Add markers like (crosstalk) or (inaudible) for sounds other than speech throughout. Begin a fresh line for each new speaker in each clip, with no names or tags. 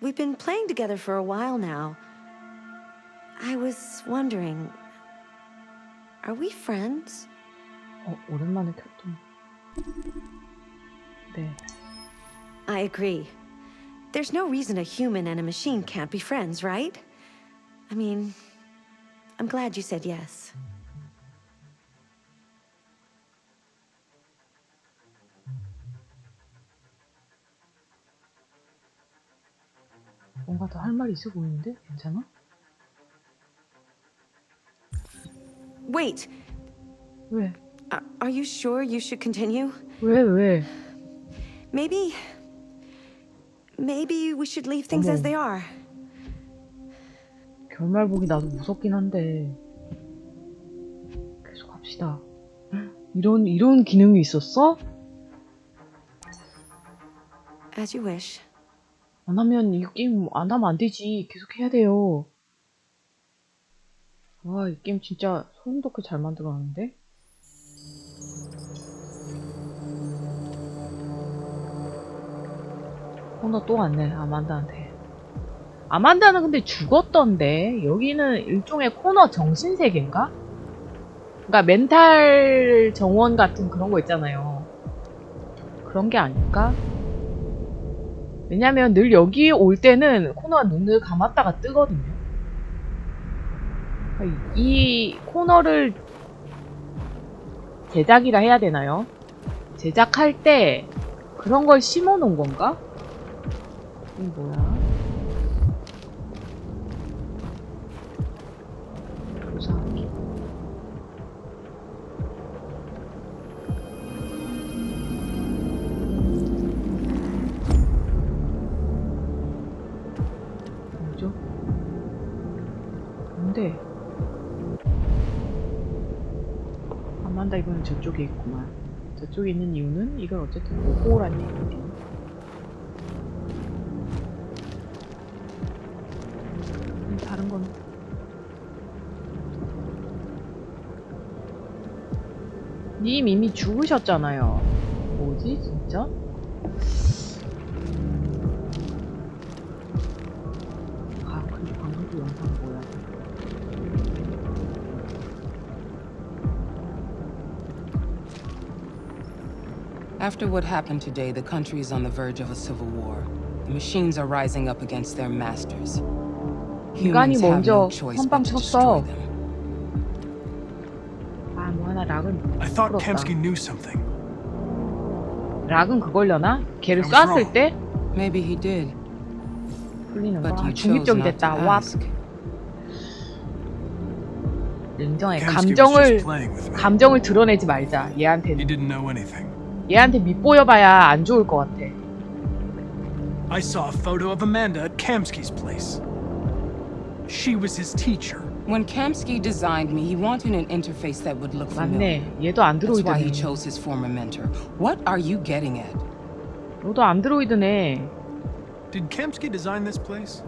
We've been playing together for a while now. I was wondering, are we friends?
어, 오랜만에 켰던. 네.
I agree. There's no reason a human and a machine can't be friends, right? I mean, I'm glad you said yes.
뭔가 더 할 말이 있어 보이는데? 괜찮아?
Wait,
왜?
are, are you sure you should continue?
왜, 왜?
Maybe. Maybe we should leave things as
어머.
they are.
결말 보기 나도 무섭긴 한데. 계속 합시다. 이런, 이런 기능이 있었어?
As you wish.
안 하면 이 게임 안 하면 안 되지. 계속 해야 돼요. 와, 이 게임 진짜 소름 돋게 잘 만들어놨는데? 코너 또 왔네, 아만다한테. 아만다는 근데 죽었던데, 여기는 일종의 코너 정신세계인가? 그러니까 멘탈 정원 같은 그런 거 있잖아요. 그런 게 아닐까? 왜냐면 늘 여기 올 때는 코너가 눈을 감았다가 뜨거든요. 그러니까 이 코너를 제작이라 해야 되나요? 제작할 때 그런 걸 심어 놓은 건가? 이게 뭐야? 저쪽에 있구만. 저쪽에 있는 이유는 이건 어쨌든 보고란 얘기지. 음, 다른 건 님 이미 죽으셨잖아요. 뭐지 진짜?
After what happened today, the country is on the verge of a civil war. The machines are rising up against their masters.
인간이
Humans have no
먼저
choice
선빵
but to
쳤어.
destroy them.
아 뭐 하나 락은
I thought
부럽다.
Kemsky knew something.
락은 그걸려나? 걔를
I was
쐈을
wrong.
때
Maybe he did,
풀리는 거.
but
아,
you chose
중립적이
not to
됐다. 와
ask.
인정해.
Kemsky was
감정을
just playing with me.
감정을 드러내지 말자.
He
얘한테는
didn't know anything.
얘한테 밑보여봐야 안 좋을 것 같아.
I saw a photo of Amanda at Kamsky's place. She was his teacher.
When Kamsky designed me, he wanted an interface that would look familiar.
맞네. 얘도
That's why he
안드로이드네.
chose his former mentor. What are you getting at?
너도 안드로이드네.
Did Kamsky design this place?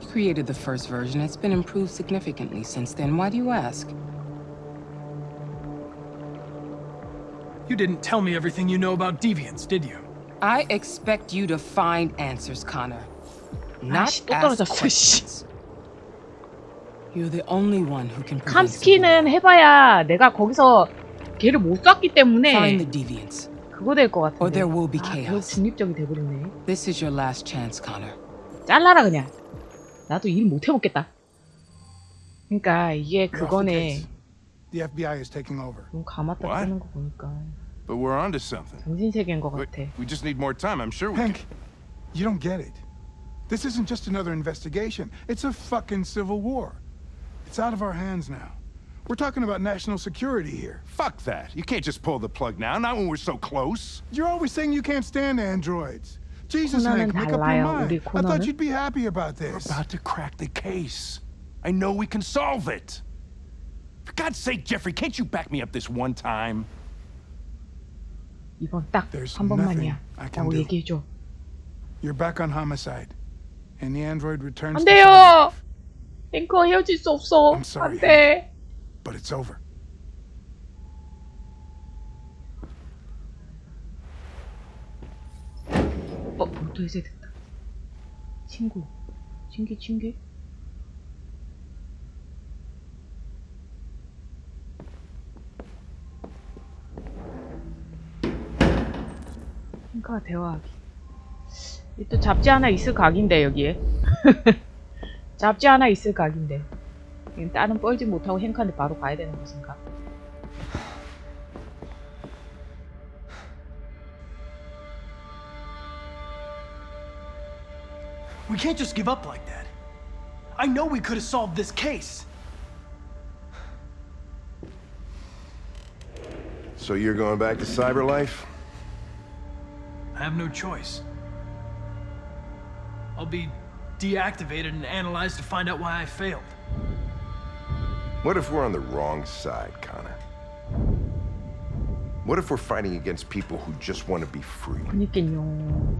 He created the first version. It's been improved significantly since then. Why do you ask?
You didn't tell me everything you know about deviants, did you?
I expect you to find answers, Connor. Not
씨, 또
ask
떨어졌어, (laughs) 씨.
questions. You're the only one who can prevent civil
캄스키는
war.
해봐야 내가 거기서 걔를 못 쐈기
Find
때문에
the deviants.
그거 될 것 같은데.
Or there will be
아, 결국
chaos.
중립적이 돼버렸네.
This is your last chance, Connor.
잘라라 그냥. 나도 일 못 해먹겠다. 그러니까 이게
You're off the
그거네.
case. The FBI is taking over.
눈 감았다
What?
뜨는 거 보니까
But we're onto something.
정신세계인 것
We,
같아.
we just need more time. I'm sure we can.
Hank, you don't get it. This isn't just another investigation. It's a fucking civil war. It's out of our hands now. We're talking about national security here.
Fuck that. You can't just pull the plug now, not when we're so close.
You're always saying you can't stand androids. Jesus,
코너는
Hank, make up your
달라요,
mind.
우리
I thought
코너는.
you'd be happy about this.
About to crack the case. I know we can solve it. For God's sake, Jeffrey, can't you back me up this one time?
이번 딱 한 번만이야. 라고. 얘기해줘.
You're back on homicide. And the android returns
안 돼요! 앵커 헤어질 수 없어.
I'm sorry.
안 돼.
But it's over.
어, 모두 해제됐다. 친구. 친기, 친기? 핑크와 대화하기. 이또 잡지 하나 있을 각인데, 여기에. 잡지 하나 있을 각인데. 딸은 뻘지 못하고 행카한테 바로 가야 되는 것인가?
We can't just give up like that. I know we could have solved this case.
So you're going back to Cyberlife?
I have no choice. I'll be deactivated and analyzed to find out why I failed.
What if we're on the wrong side, Connor? What if we're fighting against people who just want to be free?
그니깐요.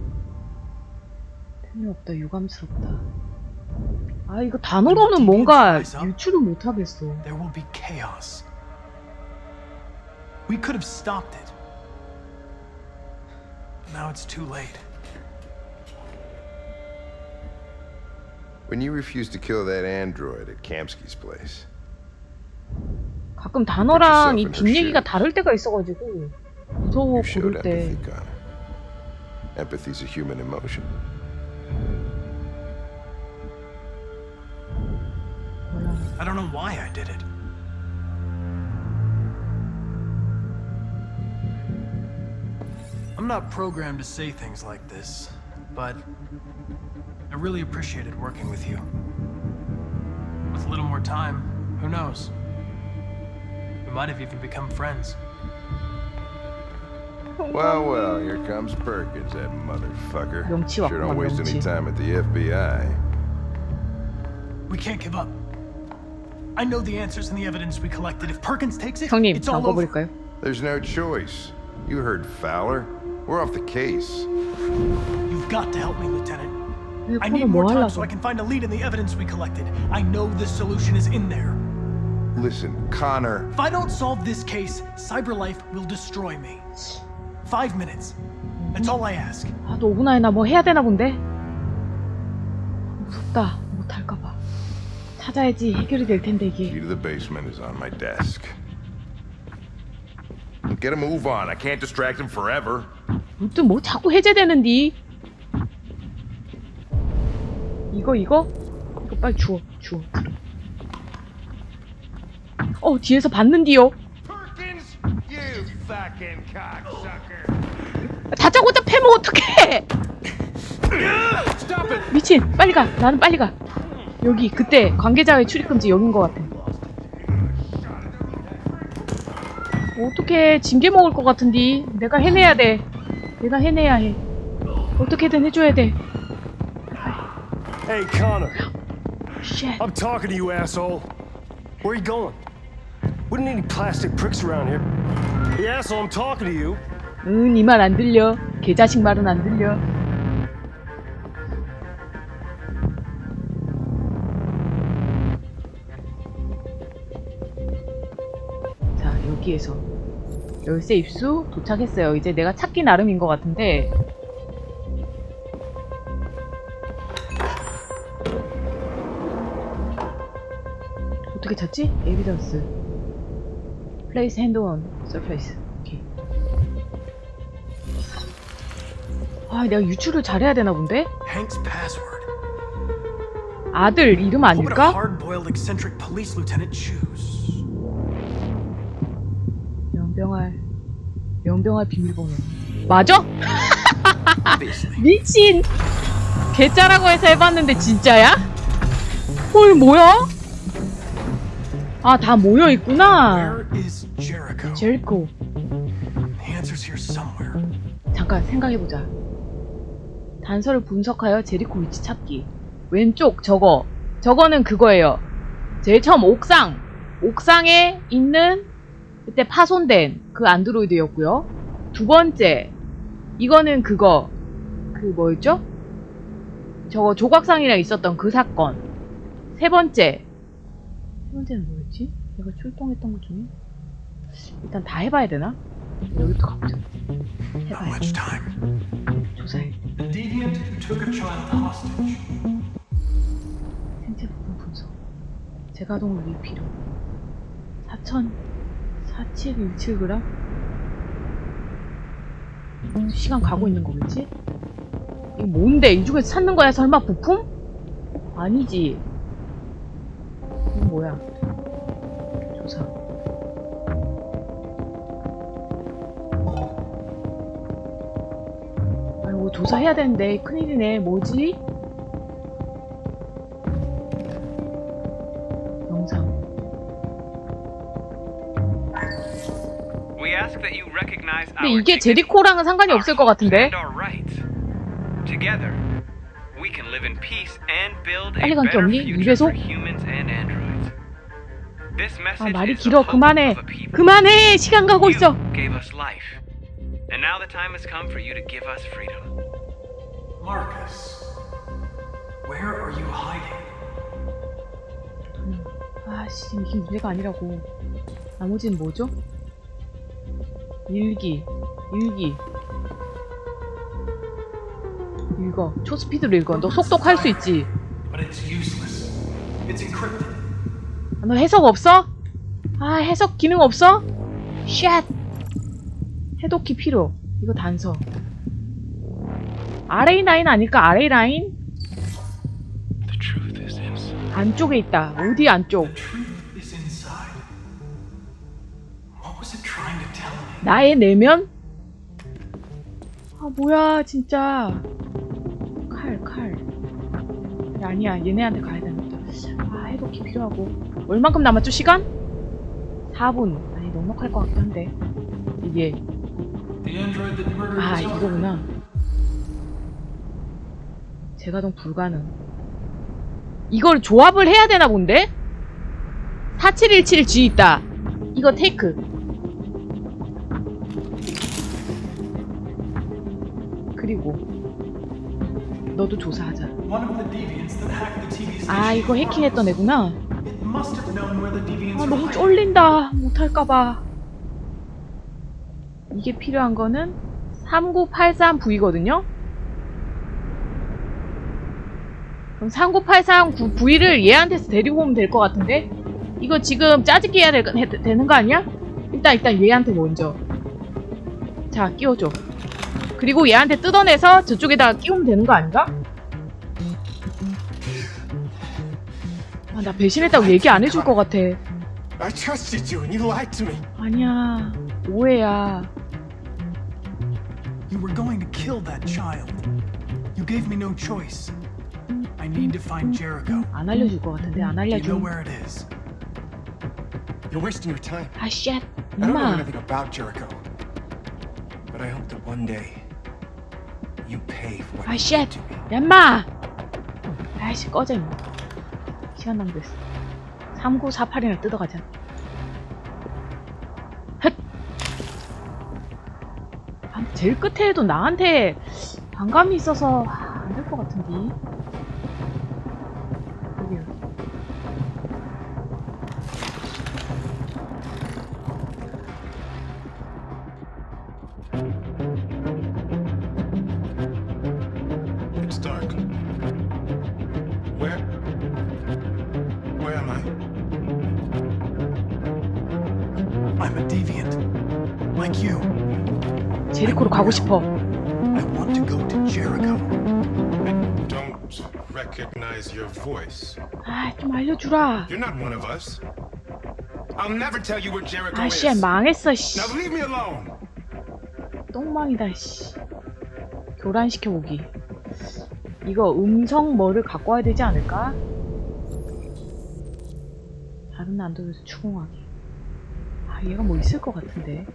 틀림없다, 유감스럽다. 아, 이거 단어로는 뭔가 유추를 못하겠어.
There will be chaos. We could have stopped it. But now it's too late.
When you refused to kill that android at Kamsky's place,
가끔 단어랑 이
yourself in her
뒷얘기가
shoes.
다를 때가 있어가지고 무서워
you showed
고를 때
empathy, Connor. Empathy's a human emotion.
몰라.
I don't know why I did it. I'm not programmed to say things like this, but I really appreciated working with you. With a little more time, who knows? We might have even become friends.
Well, well, here comes Perkins, that motherfucker. Sure don't waste any time at the FBI.
We can't give up. I know the answers and the evidence we collected. If Perkins takes it, it's all over.
There's no choice. You heard Fowler. We're off the case.
You've got to help me, Lieutenant.
왜
I
코너
need
뭐
more time so
하려고?
I can find a lead in the evidence we collected. I know the solution is in there.
Listen, Connor.
If I don't solve this case, CyberLife will destroy me. Five minutes. That's all I ask.
아, 너 5분 안에 나 뭐 해야 되나 본데? 무섭다. 못할까봐. 찾아야지 해결이 될 텐데
Key
이게.
to the basement is on my desk. Get a move on. I can't distract him forever.
무튼 뭐 자꾸 해제되는디. 이거 이거? 이거 빨리 주워 주워. 어 뒤에서 봤는디요.
Perkins, you fucking cocksucker.
다짜고짜 패면 어떡해! 미친, 빨리 가. 나는 빨리 가. 여기 그때 관계자의 출입금지 여긴 것 같아. 어떻게 징계 먹을 것 같은디? 내가 해내야 돼. 내가 해내야 해. 어떻게든 해줘야 돼.
Hey, Connor.
쉣.
I'm talking to you, asshole. Where you going? Wouldn't any plastic pricks around here. Hey, asshole, I'm talking to you.
응, 이 말 안 들려. 개자식 말은 안 들려. 자, 여기에서 열쇠 입수 도착했어요. 이제 내가 찾기 나름인 것 같은데 어떻게 찾지? 에비던스 플레이스 핸드 온 서페이스 오케이 아 내가 유출을 잘해야 되나 본데?
Hank's password.
아들 이름
What would a
아닐까?
hard-boiled eccentric police lieutenant choose?
연병할 연병할 비밀번호 맞아? (laughs) 미친 개짜라고 해서 해봤는데 진짜야? 헐 뭐야? 아 다 모여 있구나? 제리코. 잠깐 생각해보자 단서를 분석하여 제리코 위치 찾기 왼쪽 저거 저거는 그거예요 제일 처음 옥상 옥상에 있는 그때 파손된 그 안드로이드였고요 두 번째 이거는 그거 그 뭐였죠? 저거 조각상이랑 있었던 그 사건 세 번째 세 번째는 뭐였지? 내가 출동했던 것 중에 일단 다 해봐야 되나? 여기 또 가보자
Not
해봐야
much time.
조사해. 생체 부분 분석. 제가동 리필요 4천 4717g? 어, 시간 가고 있는 거겠지? 이거 뭔데? 이 중에서 찾는 거야? 설마 부품? 아니지. 이건 뭐야? 조사. 아이고, 조사해야 되는데. 큰일이네. 뭐지? 근데 이게 제리코랑은 상관이 없을 것 같은데? 빨리
better
없니?
future
입에서?
for humans and androids. This
아,
message
말이 길어. 그만해. 그만해! 시간 가고 있어!
You gave us life. And now the time has come for you to give us freedom.
Marcus, where are you hiding?
아씨, 이게 문제가 아니라고. 나머지는 뭐죠? 일기, 일기. 읽어. 초스피드로 읽어. 너 속독할 수 있지? 아, 너 해석 없어? 아, 해석 기능 없어? 쉣! 해독기 필요. 이거 단서. RA9 아닐까? RA9?
The truth is inside.
안쪽에 있다. 어디 안쪽? 나의 내면? 아 뭐야 진짜 칼 칼. 아니야 얘네한테 가야 되는다. 아 해독기 필요하고 얼만큼 남았죠 시간? 4분. 아니 넉넉할 것 같긴 한데 이게 아. 이거구나. 제가동 불가능. 이걸 조합을 해야 되나 본데? 4717G 있다. 이거 테이크. 그리고 너도 조사하자. 아 이거 해킹했던 애구나. 아 너무. 쫄린다. 못할까봐. 이게 필요한 거는 3983V거든요. 그럼 3983V를 얘한테서 데리고 오면 될 것 같은데? 이거 지금 짜집기 해야 될, 거- 해- 되는 거 아니야? 일단 일단 얘한테 먼저. 자 끼워줘. 그리고 얘한테 뜯어내서 저쪽에다가 끼우면 되는 거 아닌가? 아, 나 배신했다고 얘기 안 해줄 것 같아.
I trusted you and you lied to me.
아니야. 오해야.
You were going to kill that child. You gave me no choice. I need to find Jericho.
안 알려줄 것 같은데 안
you
알려줘.
know where it is?
You're wasting your time.
아 쉣.
I don't know
엄마.
anything about Jericho. But I hope that one day you pay for what
아
you
쉣.
did to me.
얌마. 아이씨 꺼져 임마. 시간 낭비했어. 3948이나 뜯어가자. 헷. 아, 제일 끝에 해도 나한테 반감이 있어서 안 될 것 같은데.
Like you.
제리코로 가고 싶어.
I want to go to Jericho.
I don't recognize your voice.
아, 좀 알려주라.
You're not one of us. I'll never tell you where Jericho
아,
is.
씨, 망했어, 씨.
Now leave me alone.
똥망이다, 씨. 교란시켜보기. 이거 음성 뭐를 갖고 와야 되지 않을까? 다른 안도에서 추궁하기. 아, 얘가 뭐 있을 것 같은데.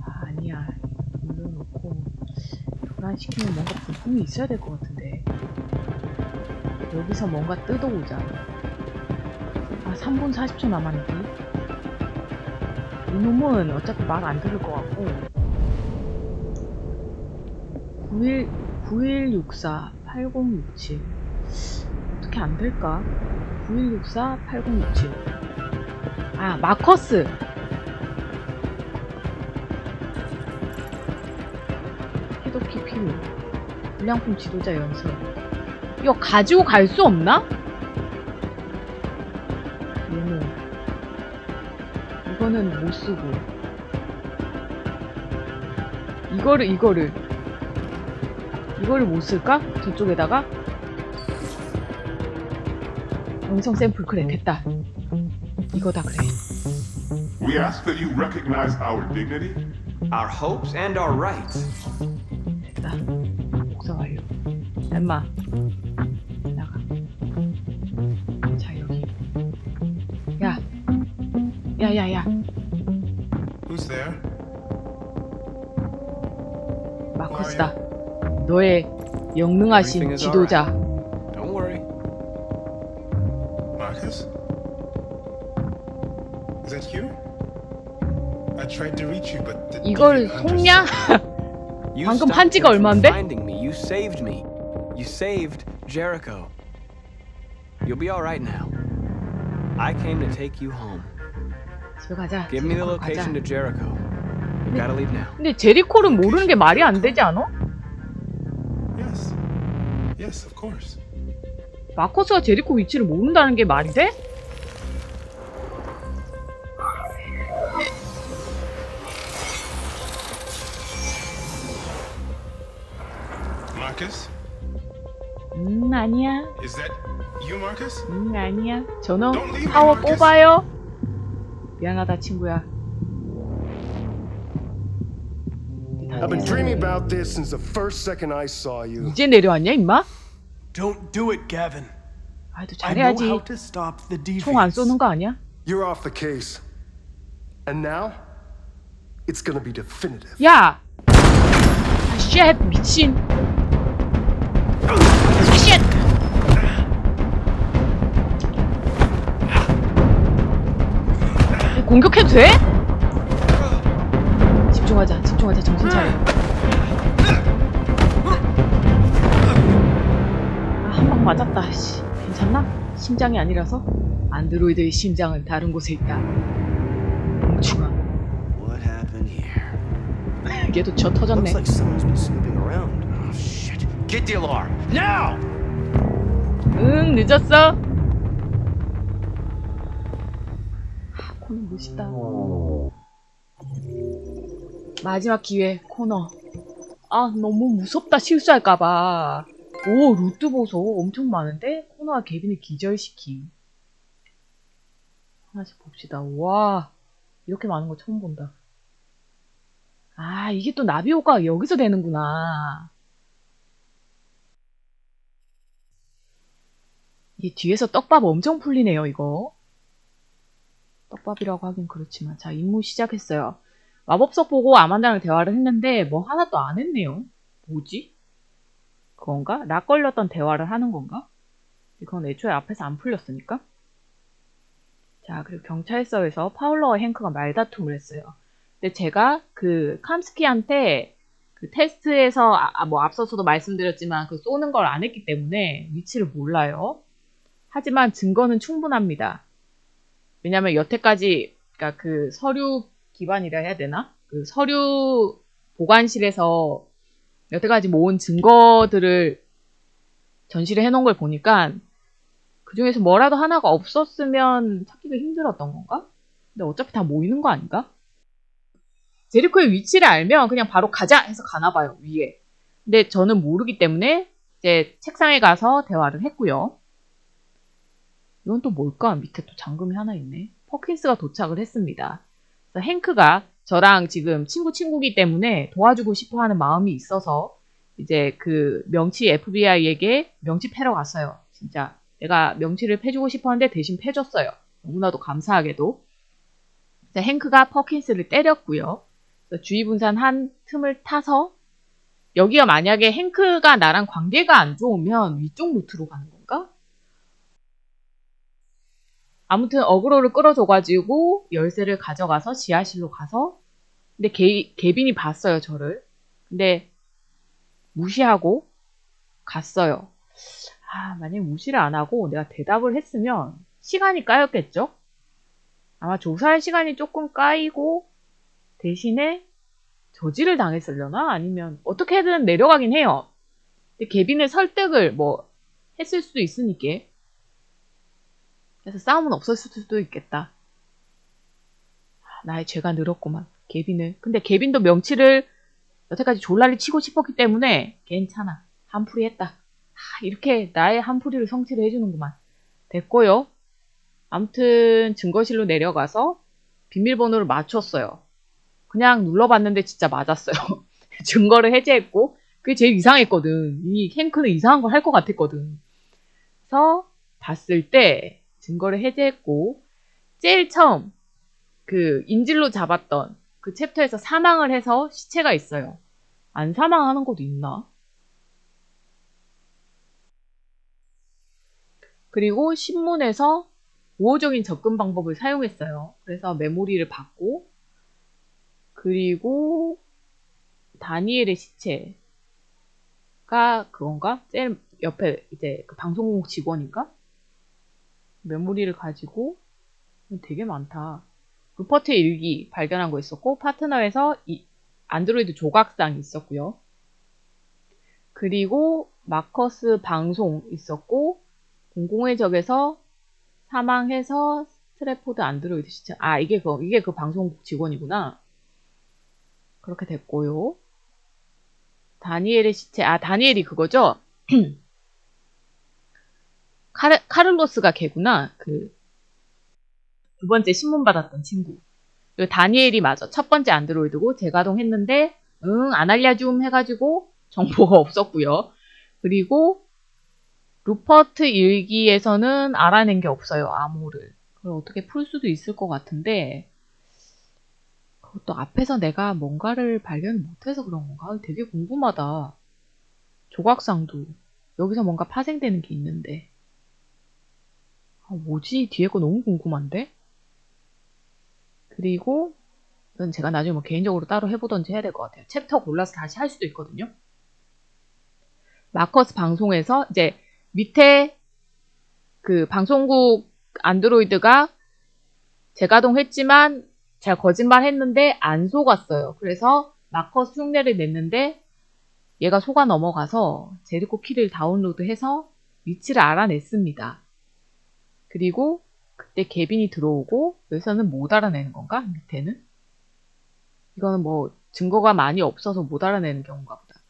아, 아니야. 올려놓고. 교란시키면 뭔가 부품이 있어야 될 것 같은데. 여기서 뭔가 뜯어오자. 아, 3분 40초 남았는데. 이놈은 어차피 말 안 들을 것 같고. 91, 9164, 8067. 어떻게 안 될까? 9164, 8067. 아, 마커스! 키도키 필요. 불량품 지도자 연습 이거 가지고 갈 수 없나? 얘는. 이거는 못 쓰고. 이거를, 이거를. 이거를 못 쓸까? 저쪽에다가? 음성 샘플, 그래, 됐다. 이거다, 그래.
We ask that you recognize our dignity
Our hopes and our rights.
됐다. 복사 완료. 엠마. 나가. 자, 여기. 야. 야, 야, 야.
Who's there?
마커스다. 너의 영능하신 지도자. 이걸 속냐?
You
방금 한지가 얼마인데?
You saved me. You saved Jericho. You'll be all right now. I came to take you home.
집에 가자.
Give me the location to Jericho. We gotta leave now.
근데 제리코를 모르는 게 말이 안 되지 않아?
Yes. Yes, of course.
마커스가 제리코 위치를 모른다는 게 말이 돼? 아니야.
Is that you, Marcus?
음, 아니야. 저놈 파워. 뽑아요. 미안하다, 친구야.
I've been dreaming about this since the first second I saw you.
이제 내려왔냐, 임마?
Don't do it, Gavin. know
잘해야지. 총 안. 쏘는 거 아니야?
You're off the case. And now, it's gonna be definitive.
야! 아, 쉣! 미친. 공격해도 돼? 집중하자, 집중하자, 정신 차려. 아, 한 방 맞았다, 씨. 괜찮나? 심장이 아니라서? 안드로이드의 심장은 다른 곳에 있다. 멍충아.
What happened here?
얘도 저 터졌네.
Looks like someone's been snooping around. Oh shit. Get the alarm. Now!
응, 늦었어. 코너 멋있다. 마지막 기회, 코너. 아, 너무 무섭다, 실수할까봐. 오, 루트 보소. 엄청 많은데? 코너와 개빈을 기절시킴. 하나씩 봅시다. 와, 이렇게 많은 거 처음 본다. 아, 이게 또 나비 효과가 여기서 되는구나. 이 뒤에서 떡밥 엄청 풀리네요, 이거. 떡밥이라고 하긴 그렇지만. 자, 임무 시작했어요. 마법석 보고 아만다랑 대화를 했는데 뭐 하나도 안 했네요. 뭐지? 그건가? 락 걸렸던 대화를 하는 건가? 그건 애초에 앞에서 안 풀렸으니까. 자, 그리고 경찰서에서 파울러와 행크가 말다툼을 했어요. 근데 제가 그 캄스키한테 그 테스트에서 아, 아, 뭐 앞서서도 말씀드렸지만 그 쏘는 걸 안 했기 때문에 위치를 몰라요. 하지만 증거는 충분합니다. 왜냐면 여태까지 그러니까 그 서류 기반이라 해야 되나? 그 서류 보관실에서 여태까지 모은 증거들을 전시를 해놓은 걸 보니까 그 중에서 뭐라도 하나가 없었으면 찾기가 힘들었던 건가? 근데 어차피 다 모이는 거 아닌가? 제리코의 위치를 알면 그냥 바로 가자 해서 가나 봐요, 위에. 근데 저는 모르기 때문에 이제 책상에 가서 대화를 했고요. 이건 또 뭘까? 밑에 또 잠금이 하나 있네. 퍼킨스가 도착을 했습니다. 행크가 저랑 지금 친구 친구기 때문에 도와주고 싶어 하는 마음이 있어서 이제 그 명치 FBI에게 명치 패러 갔어요. 진짜 내가 명치를 패주고 싶었는데 대신 패줬어요. 너무나도 감사하게도. 행크가 퍼킨스를 때렸고요. 주의 분산 한 틈을 타서 여기가 만약에 행크가 나랑 관계가 안 좋으면 위쪽 루트로 가는 건가? 아무튼 어그로를 끌어줘가지고 열쇠를 가져가서 지하실로 가서 근데 개, 개빈이 봤어요 저를 근데 무시하고 갔어요 아 만약에 무시를 안 하고 내가 대답을 했으면 시간이 까였겠죠 아마 조사할 시간이 조금 까이고 대신에 저지를 당했으려나? 아니면 어떻게든 내려가긴 해요. 근데 개빈의 설득을 뭐 했을 수도 있으니까. 그래서 싸움은 없었을 수도 있겠다. 아, 나의 죄가 늘었구만. 개빈을. 근데 개빈도 명치를 여태까지 졸라리 치고 싶었기 때문에 괜찮아. 한풀이 했다. 아, 이렇게 나의 한풀이를 성취를 해주는구만. 됐고요. 아무튼 증거실로 내려가서 비밀번호를 맞췄어요. 그냥 눌러봤는데 진짜 맞았어요. (laughs) 증거를 해제했고 그게 제일 이상했거든. 이 행크는 이상한 걸 할 것 같았거든. 그래서 봤을 때 증거를 해제했고 제일 처음 그 인질로 잡았던 그 챕터에서 사망을 해서 시체가 있어요. 안 사망하는 것도 있나? 그리고 신문에서 우호적인 접근 방법을 사용했어요. 그래서 메모리를 받고 그리고 다니엘의 시체가 그건가? 제일 옆에 이제 그 방송국 직원인가? 메모리를 가지고 되게 많다. 루퍼트의 일기 발견한 거 있었고 파트너에서 이 안드로이드 조각상이 있었고요. 그리고 마커스 방송 있었고 공공의 적에서 사망해서 스트래포드 안드로이드 시체 아 이게 그 이게 그 방송국 직원이구나. 그렇게 됐고요. 다니엘의 시체 아 다니엘이 그거죠? (clears throat) 카르, 카를로스가 걔구나. 그 두 번째 신문 받았던 친구. 그리고 다니엘이 맞아. 첫 번째 안드로이드고 재가동 했는데 응 안 알려줌 해가지고 정보가 (laughs) 없었고요. 그리고 루퍼트 일기에서는 알아낸 게 없어요. 암호를. 그걸 어떻게 풀 수도 있을 것 같은데 그것도 앞에서 내가 뭔가를 발견을 못해서 그런 건가? 되게 궁금하다. 조각상도 여기서 뭔가 파생되는 게 있는데 아, 뭐지? 뒤에 거 너무 궁금한데? 그리고 이건 제가 나중에 뭐 개인적으로 따로 해보던지 해야 될 것 같아요. 챕터 골라서 다시 할 수도 있거든요. 마커스 방송에서 이제 밑에 그 방송국 안드로이드가 재가동 했지만 제가 거짓말 했는데 안 속았어요. 그래서 마커스 흉내를 냈는데 얘가 속아 넘어가서 제리코 키를 다운로드해서 위치를 알아냈습니다. 그리고 그때 개빈이 들어오고 여기서는 못 알아내는 건가? 밑에는? 이거는 뭐 증거가 많이 없어서 못 알아내는 경우인가 보다.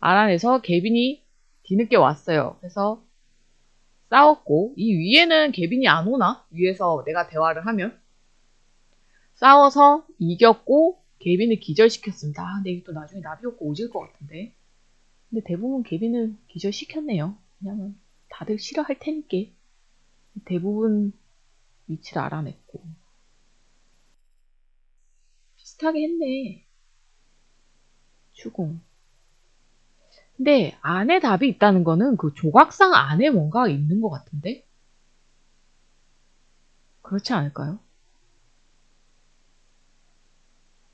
알아내서 개빈이 뒤늦게 왔어요. 그래서 싸웠고 이 위에는 개빈이 안 오나? 위에서 내가 대화를 하면 싸워서 이겼고 개빈을 기절시켰습니다. 아, 근데 이게 또 나중에 나비 효과 오질 것 같은데. 근데 대부분 개빈은 기절시켰네요. 왜냐면 다들 싫어할 테니까. 대부분 위치를 알아냈고. 비슷하게 했네. 추궁. 근데 안에 답이 있다는 거는 그 조각상 안에 뭔가 있는 것 같은데? 그렇지 않을까요?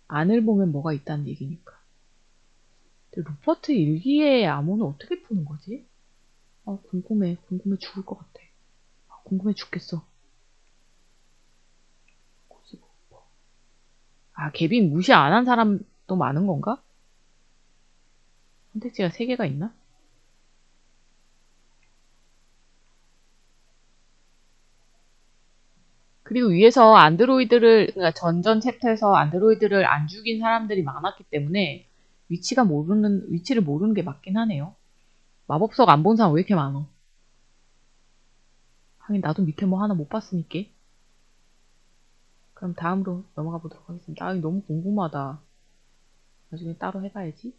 안을 보면 뭐가 있다는 얘기니까. 루퍼트 일기의 암호는 어떻게 푸는 거지? 아, 궁금해. 궁금해 죽을 것 같아. 아, 궁금해 죽겠어. 아, 개빈 무시 안 한 사람도 많은 건가? 선택지가 3개가 있나? 그리고 위에서 안드로이드를, 그러니까 전전 챕터에서 안드로이드를 안 죽인 사람들이 많았기 때문에 위치가 모르는, 위치를 모르는 게 맞긴 하네요. 마법석 안 본 사람 왜 이렇게 많어? 하긴 나도 밑에 뭐 하나 못 봤으니까. 그럼 다음으로 넘어가 보도록 하겠습니다. 아, 너무 궁금하다. 나중에 따로 해봐야지.